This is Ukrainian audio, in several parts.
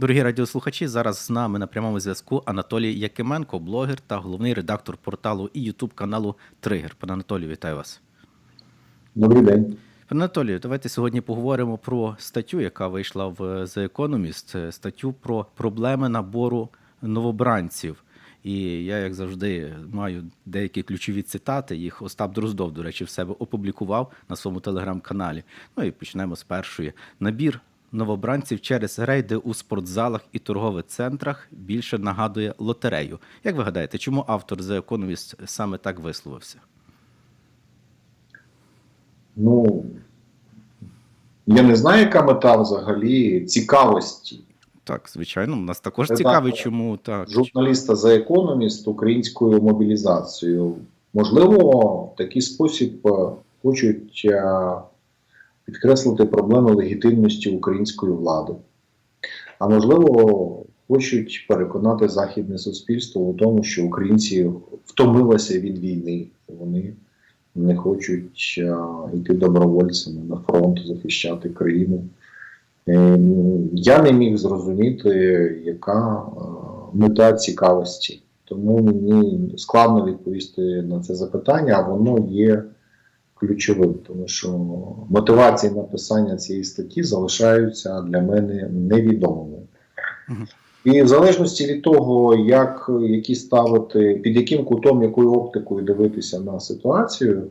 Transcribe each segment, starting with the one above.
Дорогі радіослухачі, зараз з нами на прямому зв'язку Анатолій Якименко, блогер та головний редактор порталу і Ютуб каналу Тригер. Пане Анатолію, вітаю вас. Добрий день. Пане Анатолію, давайте сьогодні поговоримо про статтю, яка вийшла в The Economist, е, статтю про проблеми набору новобранців. І я, як завжди, маю деякі ключові цитати. Їх Остап Дроздов, до речі, в себе опублікував на своєму телеграм-каналі. Ну і почнемо з першої. Набір новобранців через рейди у спортзалах і торгових центрах більше нагадує лотерею. Як ви гадаєте, чому автор The Economist саме так висловився? Ну я не знаю, яка мета взагалі цікавості Так, звичайно, нас також цікавить, чому так. журналіста за економіст українською мобілізацією. Можливо, в такий спосіб е, хочуть е, підкреслити проблеми легітимності української влади. А можливо, хочуть переконати західне суспільство у тому, що українці втомилися від війни. Вони не хочуть е, йти добровольцями на фронт, захищати країну. Е, Я не міг зрозуміти, яка е, мета цікавості. Тому мені складно відповісти на це запитання, а воно є ключовим, тому що мотивації написання цієї статті залишаються для мене невідомими. І в залежності від того, як які ставити, під яким кутом, якою оптикою дивитися на ситуацію,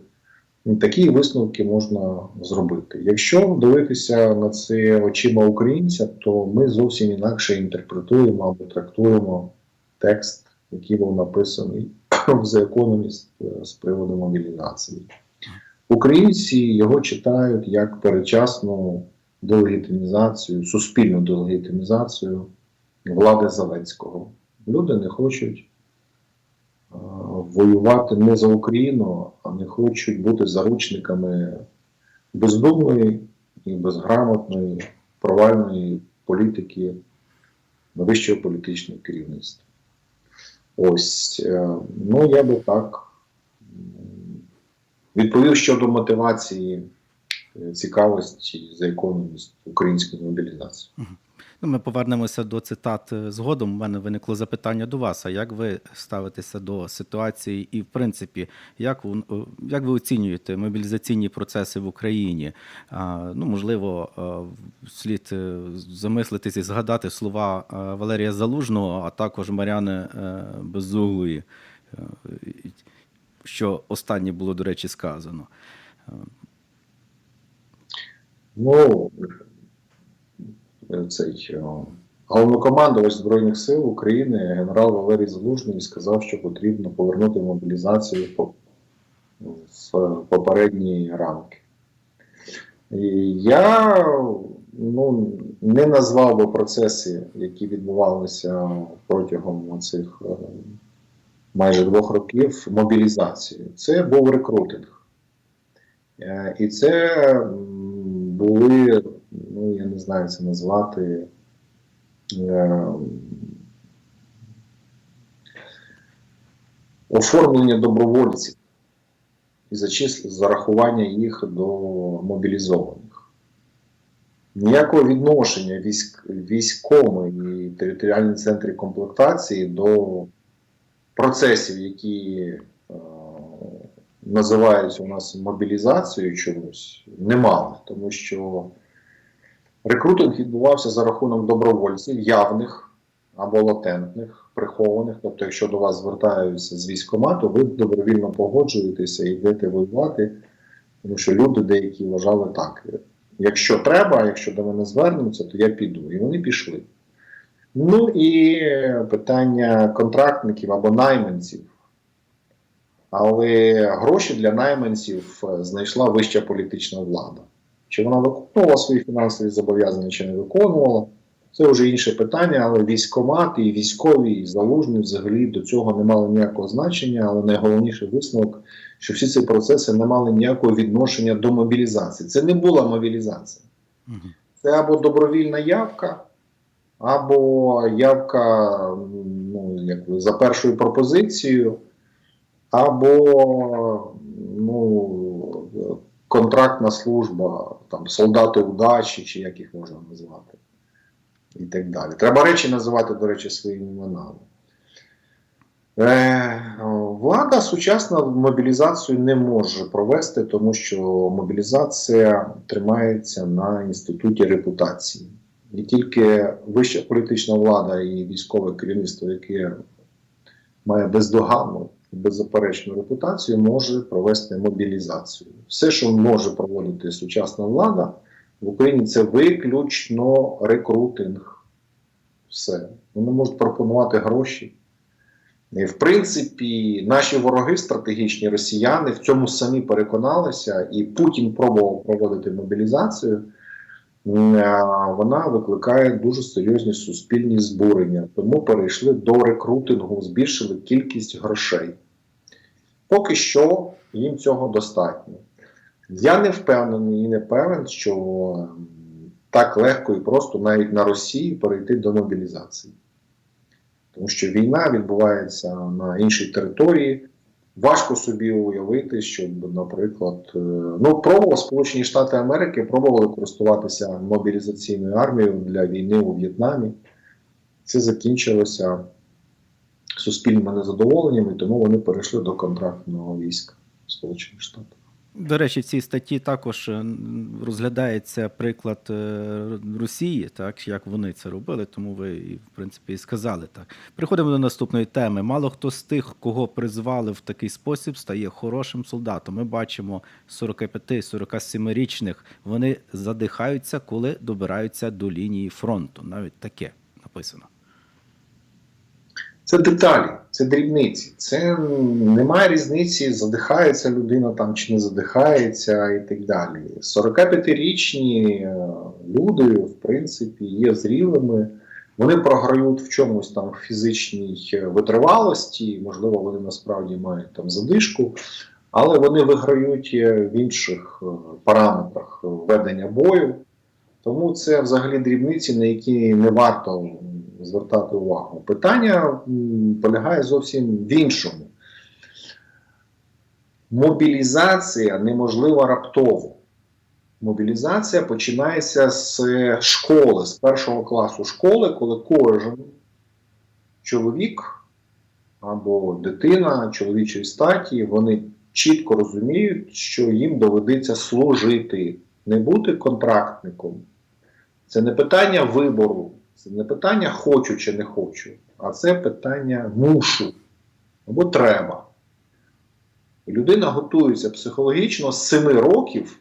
такі висновки можна зробити. Якщо дивитися на це очима українця, то ми зовсім інакше інтерпретуємо або трактуємо текст, який був написаний в The Economist з приводу мобілізації. Українці його читають як перечасну делегітимізацію, суспільну делегітимізацію влади Зеленського. Люди не хочуть е, воювати не за Україну, а не хочуть бути заручниками бездумної і безграмотної провальної політики вищого політичного керівництва. Ось, е, ну я би так відповів щодо мотивації е, цікавості за економіст української мобілізації. Ну, ми повернемося до цитат е, згодом. У мене виникло запитання до вас. А як ви ставитеся до ситуації, і, в принципі, як ви, е, як ви оцінюєте мобілізаційні процеси в Україні? Ну, можливо, слід замислитись і згадати слова Валерія Залужного, а також Маряни Безуглої, що останнє було, до речі, сказано. Ну, е, цей головнокомандувач Збройних сил України генерал Валерій Залужний сказав, що потрібно повернути мобілізацію по- в попередні рамки. І я ну, не назвав би процеси, які відбувалися протягом цих майже двох років мобілізацією. Це був рекрутинг. Е, І це були, ну я не знаю це назвати. е, Оформлення добровольців і зарахування їх до мобілізованих. Ніякого відношення військ, військової і територіальні центри комплектації до процесів, які е, називаються у нас мобілізацією чомусь, не мали, тому що рекрутинг відбувався за рахунок добровольців, явних або латентних, прихованих. Тобто, якщо до вас звертаються з військкомату, ви добровільно погоджуєтеся і йдете воювати, тому що люди деякі вважали так. Якщо треба, якщо до мене звернуться, то я піду. І вони пішли. Ну і питання контрактників або найманців. Але гроші для найманців е, знайшла вища політична влада. Чи вона виконувала свої фінансові зобов'язання, чи не виконувала, це вже інше питання, але військкомат і військові, і залужні взагалі до цього не мали ніякого значення, але найголовніший висновок, що всі ці процеси не мали ніякого відношення до мобілізації. Це не була мобілізація. Це або добровільна явка, або явка ну, як за першою пропозицією, або ну, контрактна служба, там, солдати удачі, чи як їх можна назвати. і так далі. Треба речі називати, до речі, своїми іменами. Е, влада сучасна мобілізацію не може провести, тому що мобілізація тримається на інституті репутації. І тільки вища політична влада і військове керівництво, яке має бездоганну і беззаперечну репутацію, може провести мобілізацію. Все, що може проводити сучасна влада в Україні, це виключно рекрутинг. Все. Вони можуть пропонувати гроші. І, в принципі, наші вороги стратегічні росіяни в цьому самі переконалися, і Путін пробував проводити мобілізацію. А Вона викликає дуже серйозні суспільні збурення, тому перейшли до рекрутингу, збільшили кількість грошей. Поки що їм цього достатньо. Я не впевнений і не певен, що так легко і просто навіть на Росії перейти до мобілізації. Тому що війна відбувається на іншій території. Важко собі уявити, щоб, наприклад, е, ну пробував Сполучені Штати Америки пробували користуватися мобілізаційною армією для війни у В'єтнамі. Це закінчилося суспільними незадоволеннями, тому вони перейшли до контрактного війська Сполучених Штатів. До речі, в цій статті також е, розглядається приклад е, Росії, так як вони це робили, тому ви в принципі і сказали так. Переходимо до наступної теми. Мало хто з тих, кого призвали в такий спосіб, стає хорошим солдатом. Ми бачимо 45-47-річних, вони задихаються, коли добираються до лінії фронту. Навіть таке написано. Це деталі, це дрібниці. Це немає різниці, задихається людина там чи не задихається і так далі. 45-річні е, люди, в принципі, є зрілими. Вони програють в чомусь там фізичній е, витривалості, можливо, вони насправді мають там задишку, але вони виграють е, в інших параметрах ведення бою. Тому це взагалі дрібниці, на які не варто звертати увагу. Питання полягає зовсім в іншому. Мобілізація неможлива раптово. Мобілізація починається з школи, з першого класу школи, коли кожен чоловік або дитина чоловічої статі, вони чітко розуміють, що їм доведеться служити, не бути контрактником. Це не питання вибору, це не питання хочу чи не хочу, а це питання мушу або треба. Людина готується психологічно з 7 років,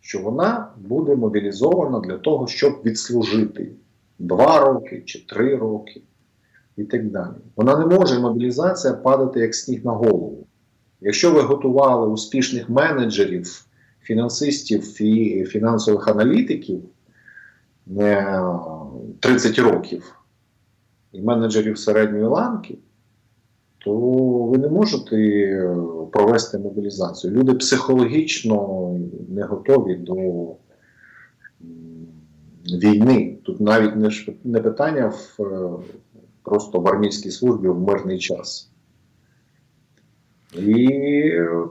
що вона буде мобілізована для того, щоб відслужити 2 роки чи 3 роки і так далі. Вона не може мобілізація падати як сніг на голову. Якщо ви готували успішних менеджерів, фінансистів і фінансових аналітиків 30 років і менеджерів середньої ланки, то ви не можете е, провести мобілізацію. Люди психологічно не готові до війни. Тут навіть не, питання в, е, просто в армійській службі в мирний час. І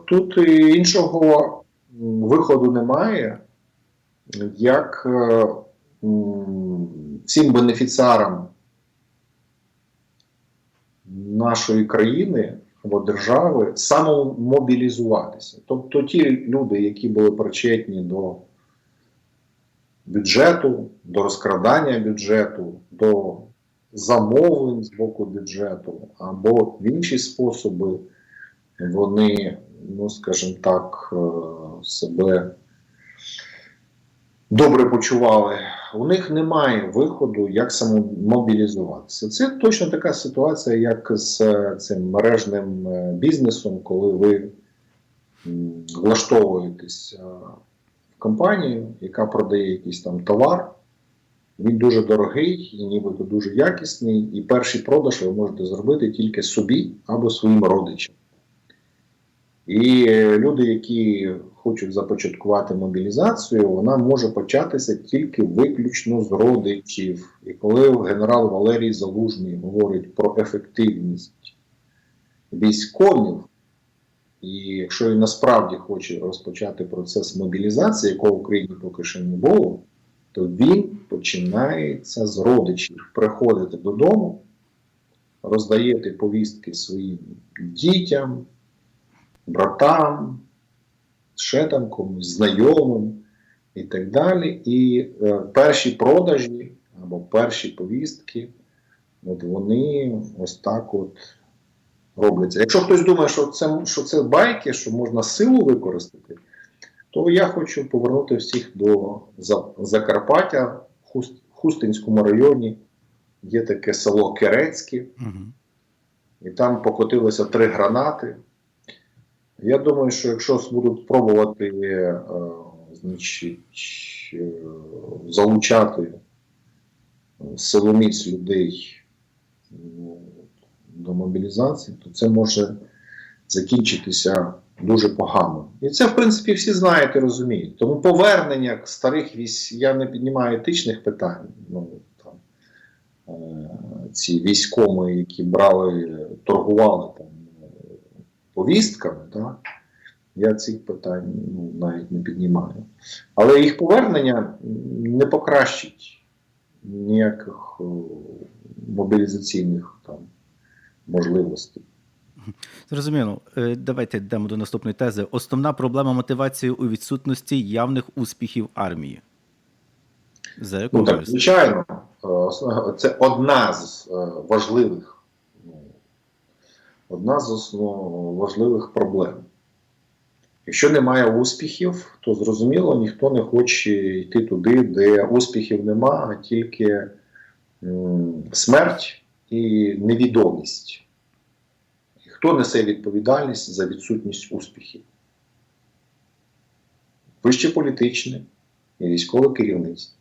тут іншого виходу немає, як е, всім бенефіціарам нашої країни або держави самомобілізуватися. Тобто ті люди, які були причетні до бюджету, до розкрадання бюджету, до замовлень з боку бюджету, або в інші способи вони, ну скажімо так, е, себе добре почували. У них немає виходу, як самомобілізуватися. Це точно така ситуація, як з е, цим мережним е, бізнесом, коли ви влаштовуєтесь е, в компанію, яка продає якийсь там товар. Він дуже дорогий і нібито дуже якісний, і перший продаж ви можете зробити тільки собі або своїм родичам. І люди, які хочуть започаткувати мобілізацію, вона може початися тільки виключно з родичів. І коли генерал Валерій Залужний говорить про ефективність військових, і якщо він насправді хоче розпочати процес мобілізації, якого в Україні поки що не було, то він починається з родичів. Приходите додому, роздаєте повістки своїм дітям, братам, ще там комусь, знайомим і так далі. І е, перші продажі або перші повістки, от вони ось так от робляться. Якщо хтось думає, що це, що це байки, що можна силу використати, то я хочу повернути всіх до Закарпаття в Хуст, Хустинському районі. Є таке село Керецьке, Угу. і там покотилося три гранати. Я думаю, що якщо будуть пробувати е, значить, е, залучати е, силоміць людей ну, до мобілізації, то це може закінчитися дуже погано. І це, в принципі, всі знають і розуміють. Тому повернення старих військ, я не піднімаю етичних питань. Ну, там, е, ці військоми, які брали, торгували там повістками, да? я цих питань ну, навіть не піднімаю. Але їх повернення не покращить ніяких мобілізаційних там, можливостей. Зрозуміло. Е, Давайте йдемо до наступної тези. Основна проблема мотивації у відсутності явних успіхів армії. За Ну так, звичайно, е, це одна з е, важливих, одна з основ важливих проблем. Якщо немає успіхів, то зрозуміло, ніхто не хоче йти туди, де успіхів нема, а тільки смерть і невідомість. Хто несе відповідальність за відсутність успіхів? Вище політичне і військове керівництво.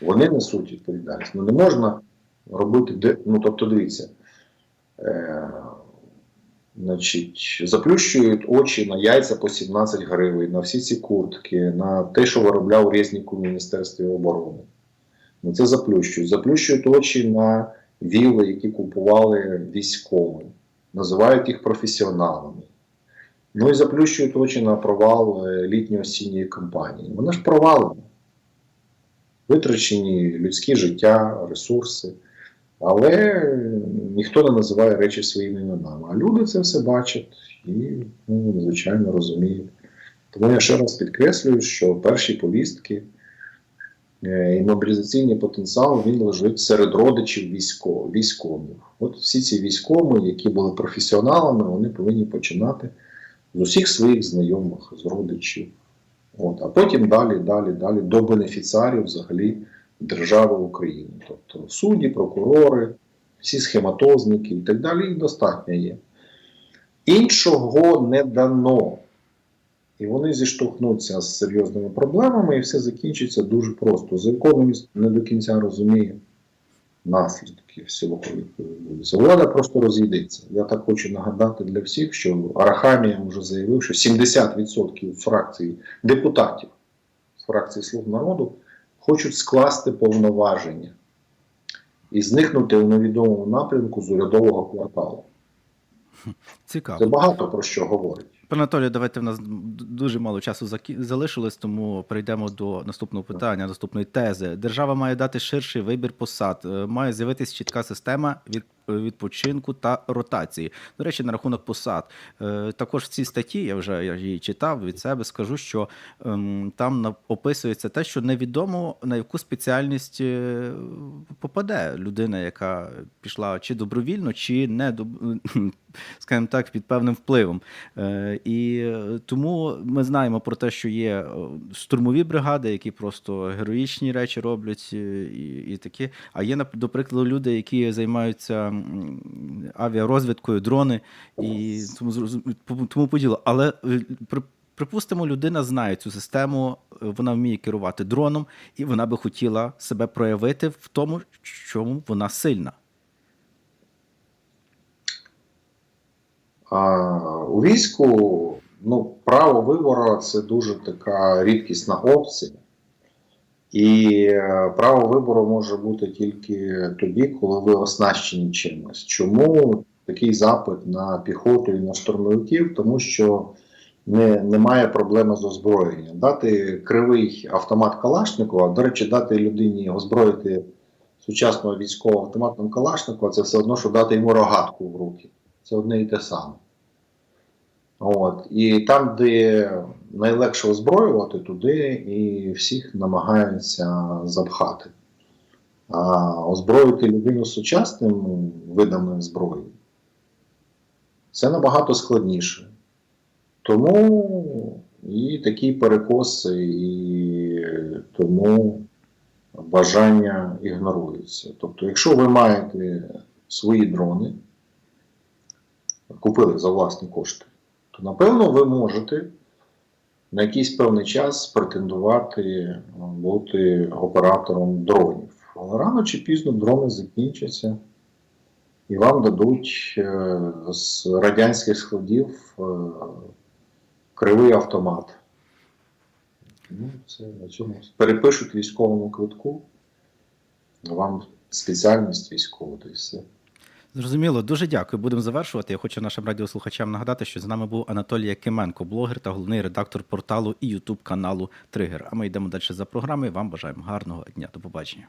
Вони несуть відповідальність. Ну не можна робити, ну тобто дивіться, е, значить, заплющують очі на яйця по 17 гривень, на всі ці куртки, на те, що виробляв Резнік у Міністерстві оборони. Ну, це заплющують. Заплющують очі на віли, які купували військові, називають їх професіоналами. Ну і заплющують очі на провал е, літньо-осінньої кампанії. Вона ж провалена витрачені людські життя, ресурси. Але ніхто не називає речі своїми іменами. А люди це все бачать і, ну, звичайно, розуміють. Тому я ще раз підкреслюю, що перші повістки е, і мобілізаційний потенціал він лежить серед родичів військових. військових. От всі ці військові, які були професіоналами, вони повинні починати з усіх своїх знайомих, з родичів. От, а потім далі, далі, далі до бенефіціарів взагалі держави України. Тобто судді, прокурори, всі схематозники і так далі, їх достатньо є. Іншого не дано. І вони зіштовхнуться з серйозними проблемами, і все закінчиться дуже просто. За економіст не до кінця розуміє наслідки всього, відбудеться. Влада просто розійдеться. Я так хочу нагадати для всіх, що Арахамія вже заявив, що 70% фракції депутатів фракції Слуг народу хочуть скласти повноваження і зникнути у невідомому напрямку з урядового кварталу. Цікаво. Це багато про що говорить. Пане Анатолію, давайте в нас дуже мало часу залишилось, тому перейдемо до наступного питання, наступної тези. Держава має дати ширший вибір посад, е, має з'явитися чітка система від відпочинку та ротації. До речі, на рахунок посад. Е, Також в цій статті я вже її читав від себе. Скажу, що ем, там описується те, що невідомо на яку спеціальність е, попаде людина, яка пішла чи добровільно, чи не скажімо так, під певним впливом. Е, І тому ми знаємо про те, що є штурмові бригади, які просто героїчні речі роблять, і, і такі. А є, до прикладу, люди, які займаються авіарозвідкою, дрони і тому, тому- поділо. Але е, Припустимо, людина знає цю систему, е, вона вміє керувати дроном, і вона би хотіла себе проявити в тому, чому вона сильна. А у війську ну, право вибору це дуже така рідкісна опція. І е, право вибору може бути тільки тоді, коли ви оснащені чимось. Чому такий запит на піхоту і на штурмовиків? Тому що не, немає проблеми з озброєнням. Дати кривий автомат Калашникова, до речі, дати людині озброїти сучасного військового автоматом Калашникова, це все одно, що дати йому рогатку в руки. Це одне і те саме. От. І там, де найлегше озброювати, туди і всіх намагаються запхати. А озброїти людину сучасними видами зброї це набагато складніше. Тому і такі перекоси, і тому бажання ігноруються. Тобто, якщо ви маєте свої дрони, купили за власні кошти, то напевно ви можете на якийсь певний час претендувати бути оператором дронів. Але рано чи пізно дрони закінчаться і вам дадуть е, з радянських складів е, кривий автомат. Ну, це на цьому перепишуть військовому квитку, вам спеціальність військову, то і все. Зрозуміло, дуже дякую. Будемо завершувати. Я хочу нашим радіослухачам нагадати, що з нами був Анатолій Якименко, блогер та головний редактор порталу і Ютуб каналу Тригер. А ми йдемо далі за програмою. Вам бажаємо гарного дня. До побачення.